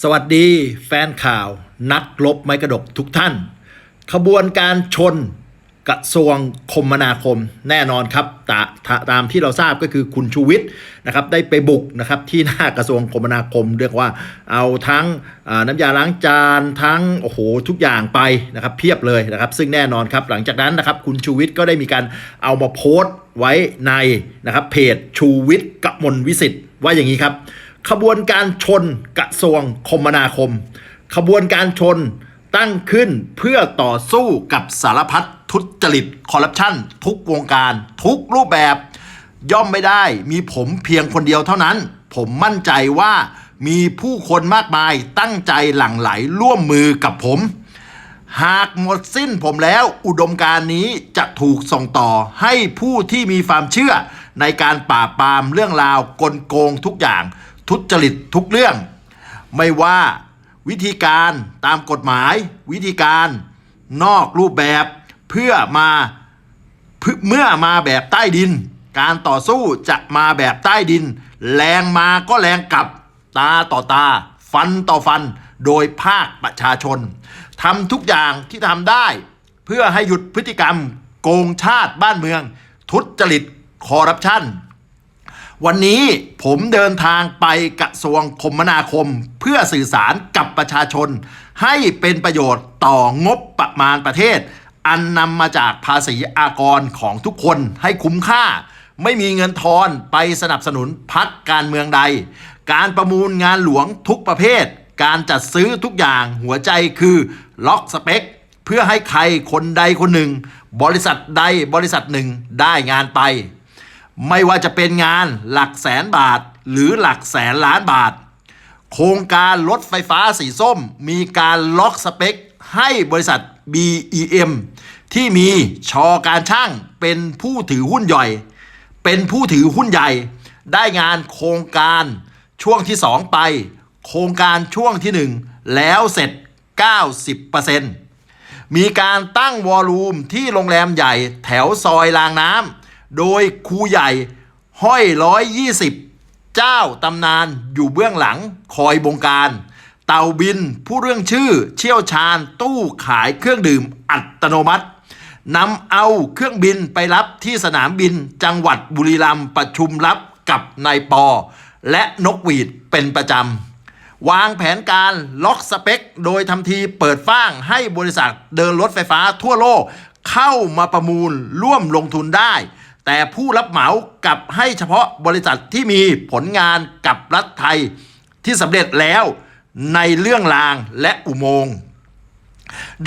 สวัสดีแฟนข่าว นักลบไม้กระดกทุกท่าน ขบวนการชนกระทรวงคมนาคมแน่นอนครับตาตาตามที่เราทราบก็คือคุณชูวิทย์นะครับได้ไปบุกนะครับที่หน้ากระทรวงคมนาคม เรียกว่าเอาทั้งน้ำยาล้างจานทั้งโอ้โหทุกอย่างไปนะครับเพียบเลยนะครับ ซึ่งแน่นอนครับหลังจากนั้นนะครับคุณชูวิทย์ก็ได้มีการเอามาโพสต์ไว้ในนะครับเพจชูวิทย์กมลวิสิทธิ์ว่าอย่างนี้ครับ ขบวนการชนกระทรวงคมนาคม ขบวนการชนตั้งขึ้นเพื่อต่อสู้กับสารพัดทุจริตคอร์รัปชันทุกวงการ ทุกรูปแบบ ย่อมไม่ได้มีผมเพียงคนเดียวเท่านั้น ผมมั่นใจว่ามีผู้คนมากมายตั้งใจหลั่งไหลร่วมมือกับผม หากหมดสิ้นผมแล้วอุดมการนี้จะถูกส่งต่อให้ผู้ที่มีความเชื่อ ในการปราบปรามเรื่องราวกลโกงทุกอย่าง ทุจริตทุกเรื่อง ไม่ว่าวิธีการตามกฎหมาย วิธีการนอกรูปแบบเพื่อมาเมื่อมาแบบใต้ดิน การต่อสู้จะมาแบบใต้ดิน แรงมาก็แรงกลับตาต่อตา ฟันต่อฟัน โดยภาคประชาชน ทำทุกอย่างที่ทำได้ เพื่อให้หยุดพฤติกรรม โกงชาติบ้านเมือง ทุจริตคอร์รัปชันวันนี้ผมเดินทางไปกระทรวงคมนาคม เพื่อสื่อสารกับประชาชน ให้เป็นประโยชน์ต่องบประมาณประเทศ อันนำมาจากภาษีอากรของทุกคนให้คุ้มค่า ไม่มีเงินทอนไปสนับสนุนพักการเมืองใด การประมูลงานหลวงทุกประเภท การจัดซื้อทุกอย่างหัวใจคือล็อกสเปค เพื่อให้ใครคนใดคนหนึ่ง บริษัทใดบริษัทหนึ่งได้งานไป ไม่ว่าจะเป็นงานหลักแสนบาท หรือหลักแสนล้านบาท โครงการรถไฟฟ้าสีส้ม มีการล็อกสเปค ให้บริษัท BEM ที่มีชอการช่างเป็นผู้ถือหุ้นย่อยเป็นผู้ถือหุ้นใหญ่ ได้งานโครงการช่วงที่ 2 ไป โครงการช่วงที่ 1 แล้วเสร็จ 90%มีการตั้งวอลลุ่มที่โรงแรมใหญ่แถวซอยรางน้ำโดยครูใหญ่ห้อยร้อยยี่สิบเจ้าตำนานอยู่เบื้องหลังคอยบงการ เต่าบินผู้เรื่องชื่อเชี่ยวชาญตู้ขายเครื่องดื่มอัตโนมัตินำเอาเครื่องบินไปรับที่สนามบินจังหวัดบุรีรัมย์ประชุมรับกับนายปอ และนกหวีดเป็นประจำ วางแผนการล็อกสเปค โดยทำทีเปิดฟ้างให้บริษัทเดินรถไฟฟ้าทั่วโลก เข้ามาประมูลร่วมลงทุนได้ แต่ผู้รับเหมากับให้เฉพาะบริษัทที่มีผลงานกับรัฐไทยที่สำเร็จแล้วในเรื่องรางและอุโมงค์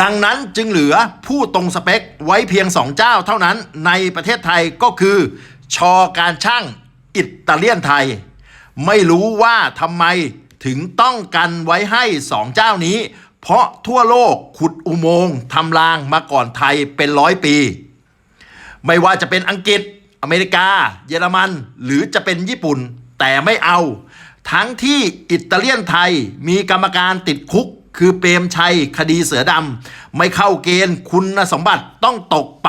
ดังนั้นจึงเหลือผู้ตรงสเปคไว้เพียงสองเจ้าเท่านั้นในประเทศไทยก็คือ ชอการช่างอิตาเลียนไทย ไม่รู้ว่าทำไม ถึงต้องกันไว้ให้สองเจ้านี้ เพราะทั่วโลกขุดอุโมงค์ทำรางมาก่อนไทยเป็นร้อยปี ไม่ว่าจะเป็นอังกฤษ อเมริกา เยอรมัน หรือจะเป็นญี่ปุ่น แต่ไม่เอา ทั้งที่อิตาเลียนไทยมีกรรมการติดคุกคือเปรมชัยคดีเสือดำไม่เข้าเกณฑ์คุณสมบัติต้องตกไป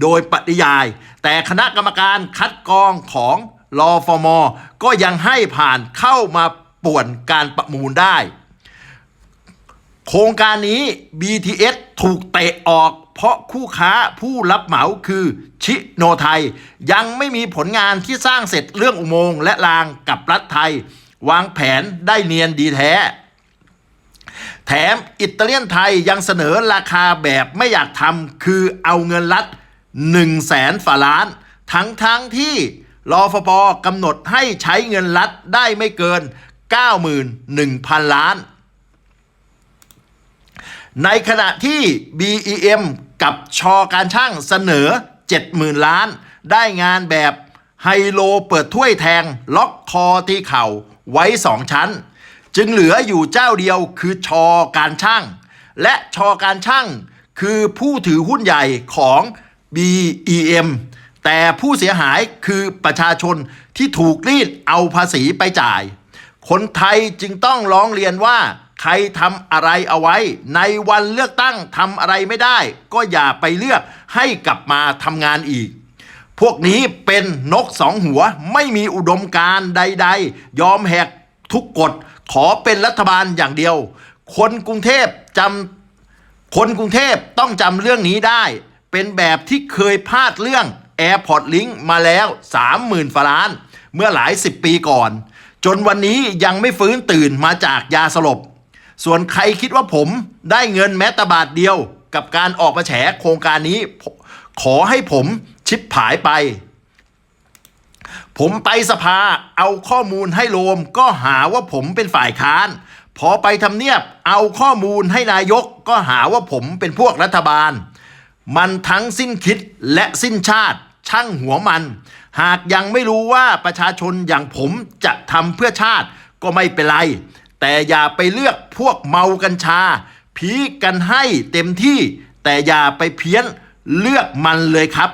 โดยปริยาย แต่คณะกรรมการคัดกรองของรอฟมอก็ยังให้ผ่านเข้ามา ป่วนการประมูลได้ โครงการนี้ BTS ถูกเตะออก เพราะคู่ค้าผู้รับเหมาคือชิโนไทย ยังไม่มีผลงานที่สร้างเสร็จเรื่องอุโมงค์และรางกับรัฐไทย วางแผนได้เนียนดีแท้ แถมอิตาเลียนไทยยังเสนอราคาแบบไม่อยากทำคือเอาเงินรัฐ1 0 0 0 0แสนฝาล้าน ทั้งทั้งที่รอฟปกำหนดให้ใช้เงินรัฐได้ไม่เกิน 91,000 ล้าน ในขณะที่ BEM กับชอการช่างเสนอ 70,000 ล้าน ได้งานแบบไฮโลเปิดถ้วยแทง ล็อกคอตีเข่าไว้สองชั้น จึงเหลืออยู่เจ้าเดียวคือชอการช่าง และชอการช่างคือผู้ถือหุ้นใหญ่ของ BEM แต่ผู้เสียหายคือประชาชนที่ถูกรีดเอาภาษีไปจ่าย คนไทยจึงต้องร้องเรียนว่า ใครทำอะไรเอาไว้ ในวันเลือกตั้งทำอะไรไม่ได้ ก็อย่าไปเลือกให้กลับมาทำงานอีก พวกนี้เป็นนกสองหัวไม่มีอุดมการใด ๆ ยอมแหกทุกกฎขอเป็นรัฐบาลอย่างเดียว คนกรุงเทพจำคนกรุงเทพต้องจำเรื่องนี้ได้ เป็นแบบที่เคยพลาดเรื่อง Airport Link มาแล้ว 30,000ฝาล้าน เมื่อหลายสิบปีก่อน จนวันนี้ยังไม่ฟื้นตื่นมาจากยาสลบ ส่วนใครคิดว่าผมได้เงินแม้แต่บาทเดียว กับการออกมาแฉโครงการนี้ ขอให้ผมชิบผายไป ผมไปสภาเอาข้อมูลให้โรมก็หาว่าผมเป็นฝ่ายค้าน พอไปทำเนียบเอาข้อมูลให้นายกก็หาว่าผมเป็นพวกรัฐบาล มันทั้งสิ้นคิดและสิ้นชาติช่างหัวมัน หากยังไม่รู้ว่าประชาชนอย่างผมจะทำเพื่อชาติก็ไม่เป็นไร แต่อย่าไปเลือกพวกเมากัญชาพีกันให้เต็มที่ แต่อย่าไปเพี้ยนเลือกมันเลยครับ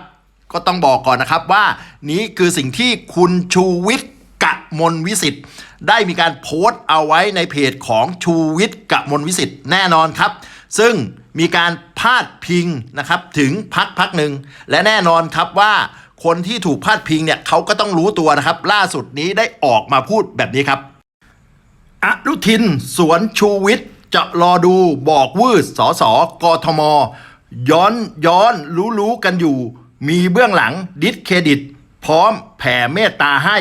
ก็ต้องบอกก่อนนะครับว่านี้คือสิ่งที่คุณชูวิทย์กะมลวิสิทธิ์ได้มีการโพสต์เอาไว้ในเพจของชูวิทย์กะมลวิสิทธิ์แน่นอนครับ ซึ่งมีการพาดพิงนะครับถึงพักพักหนึ่งและแน่นอนครับว่า คนที่ถูกพาดพิงเนี่ยเขาก็ต้องรู้ตัวนะครับ ล่าสุดนี้ได้ออกมาพูดแบบนี้ครับอนุทิน สวนชูวิทย์จะรอดูบอกวืดสสกทม ย้อนย้อนรู้รู้กันอยู่ มีเบื้องหลังดิสเครดิต พร้อมแผ่เมตตาให้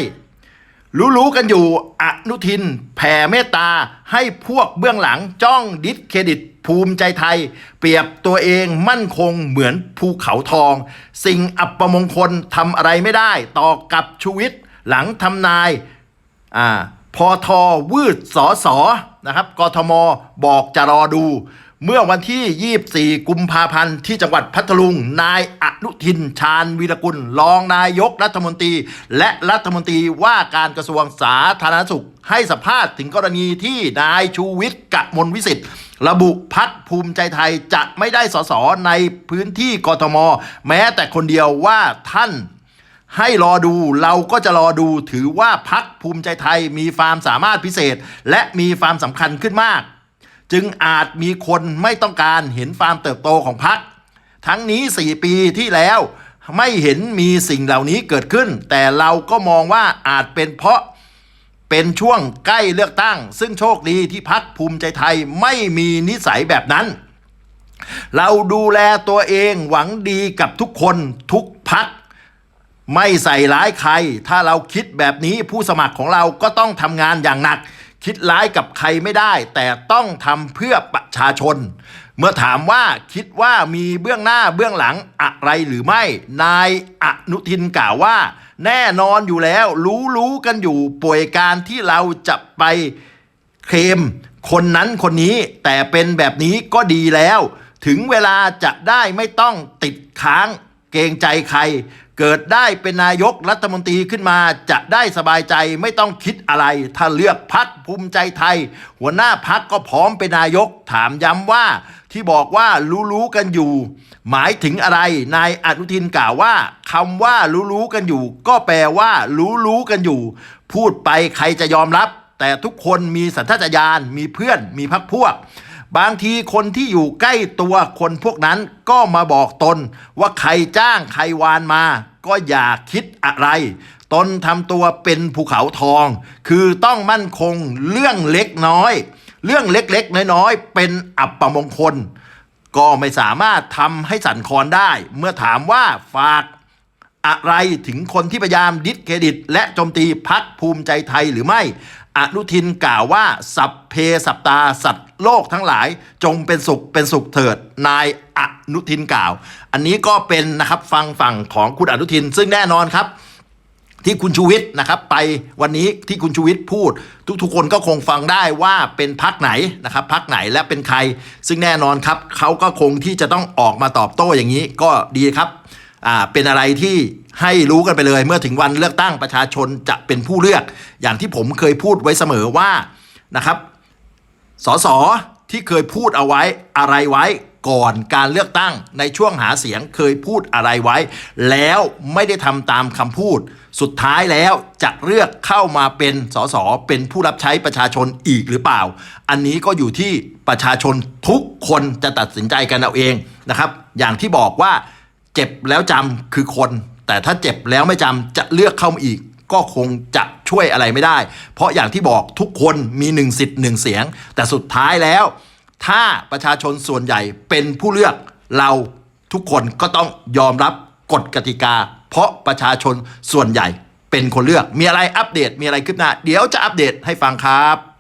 รู้รู้กันอยู่อนุทิน แผ่เมตตา ให้พวกเบื้องหลังจ้องดิสเครดิตภูมิใจไทย เปรียบตัวเองมั่นคงเหมือนภูเขาทอง สิ่งอัปมงคลทำอะไรไม่ได้ ต่อกับชูวิทย์หลังทำนายอ่าพอทอวืดสอสอนะครับกทมบอกจะรอดู เมื่อวันที่ 24 กุมภาพันธ์ ที่จังหวัดพัทลุง นายอนุทิน ชาญวีรกุล รองนายกรัฐมนตรี และรัฐมนตรีว่าการกระทรวงสาธารณสุข ให้สัมภาษณ์ถึงกรณีที่นายชูวิทย์กะมลวิสิทธิ์ระบุพักภูมิใจไทยจะไม่ได้สสในพื้นที่กทม แม้แต่คนเดียวว่าท่านให้รอดูเราก็จะรอดูถือว่าพักภูมิใจไทยมีความสามารถพิเศษ และมีความสำคัญขึ้นมาก จึงอาจมีคนไม่ต้องการเห็นความเติบโตของพักทั้งนี้ 4 ปีที่แล้วไม่เห็นมีสิ่งเหล่านี้เกิดขึ้น แต่เราก็มองว่าอาจเป็นเพราะเป็นช่วงใกล้เลือกตั้ง ซึ่งโชคดีที่พักภูมิใจไทยไม่มีนิสัยแบบนั้น เราดูแลตัวเองหวังดีกับทุกคนทุกพัก ไม่ใส่ร้ายใคร ถ้าเราคิดแบบนี้ผู้สมัครของเราก็ต้องทำงานอย่างหนัก คิดร้ายกับใครไม่ได้ แต่ต้องทำเพื่อประชาชน เมื่อถามว่าคิดว่ามีเบื้องหน้าเบื้องหลังอะไรหรือไม่ นายอนุทินกล่าวว่า แน่นอนอยู่แล้ว รู้รู้กันอยู่ป่วยการที่เราจะไปเคลมคนนั้นคนนี้แต่เป็นแบบนี้ก็ดีแล้ว ถึงเวลาจะได้ไม่ต้องติดค้าง เกรงใจใคร เกิดได้เป็นนายกรัฐมนตรีขึ้นมาจะได้สบายใจไม่ต้องคิดอะไร ถ้าเลือกพักภูมิใจไทย หัวหน้าพักก็พร้อมเป็นนายก ถามย้ำว่าที่บอกว่ารู้รู้ๆกันอยู่ หมายถึงอะไร นายอนุทินกล่าวว่าคำว่ารู้รู้ๆกันอยู่ ก็แปลว่ารู้รู้ๆกันอยู่ พูดไปใครจะยอมรับ แต่ทุกคนมีสัญชาตญาณมีเพื่อนมีพักพวก บางทีคนที่อยู่ใกล้ตัวคนพวกนั้นก็มาบอกตน ว่าใครจ้างใครวานมา ก็อย่าคิดอะไร ตนทำตัวเป็นภูเขาทอง คือต้องมั่นคงเรื่องเล็กน้อย เรื่องเล็กๆ น้อยๆ เป็นอัปมงคล ก็ไม่สามารถทำให้สั่นคลอนได้ เมื่อถามว่าฝากอะไรถึงคนที่พยายามดิสเครดิต และโจมตีพักภูมิใจไทยหรือไม่ อนุทินกล่าวว่า สัพเพสัปตาสัตว โลกทั้งหลายจงเป็นสุขเป็นสุขเถิด นายอนุทินกล่าว อันนี้ก็เป็นนะครับฟังฝั่งของคุณอนุทิน ซึ่งแน่นอนครับที่คุณชูวิทย์นะครับไปวันนี้ที่คุณชูวิทย์พูด ทุกๆคนก็คงฟังได้ว่าเป็นพักไหนนะครับพักไหนและเป็นใคร ซึ่งแน่นอนครับเขาก็คงที่จะต้องออกมาตอบโต้อย่างนี้ก็ดีครับอ่าเป็นอะไรที่ให้รู้กันไปเลย เมื่อถึงวันเลือกตั้งประชาชนจะเป็นผู้เลือก อย่างที่ผมเคยพูดไว้เสมอว่านะครับ สสที่เคยพูดเอาไว้อะไรไว้ก่อนการเลือกตั้งในช่วงหาเสียงเคยพูดอะไรไว้ แล้วไม่ได้ทำตามคำพูด สุดท้ายแล้วจะเลือกเข้ามาเป็นสสเป็นผู้รับใช้ประชาชนอีกหรือเปล่า อันนี้ก็อยู่ที่ประชาชนทุกคนจะตัดสินใจกันเอาเองนะครับ อย่างที่บอกว่าเจ็บแล้วจำคือคน แต่ถ้าเจ็บแล้วไม่จำจะเลือกเข้ามาอีก ก็คงจะช่วยอะไรไม่ได้ เพราะอย่างที่บอกทุกคนมีหนึ่งสิทธิ์หนึ่งเสียง แต่สุดท้ายแล้ว ถ้าประชาชนส่วนใหญ่เป็นผู้เลือกเราทุกคนก็ต้องยอมรับกฎกติกา เพราะประชาชนส่วนใหญ่เป็นคนเลือก มีอะไรอัปเดตมีอะไรคืบหน้า เดี๋ยวจะอัปเดตให้ฟังครับ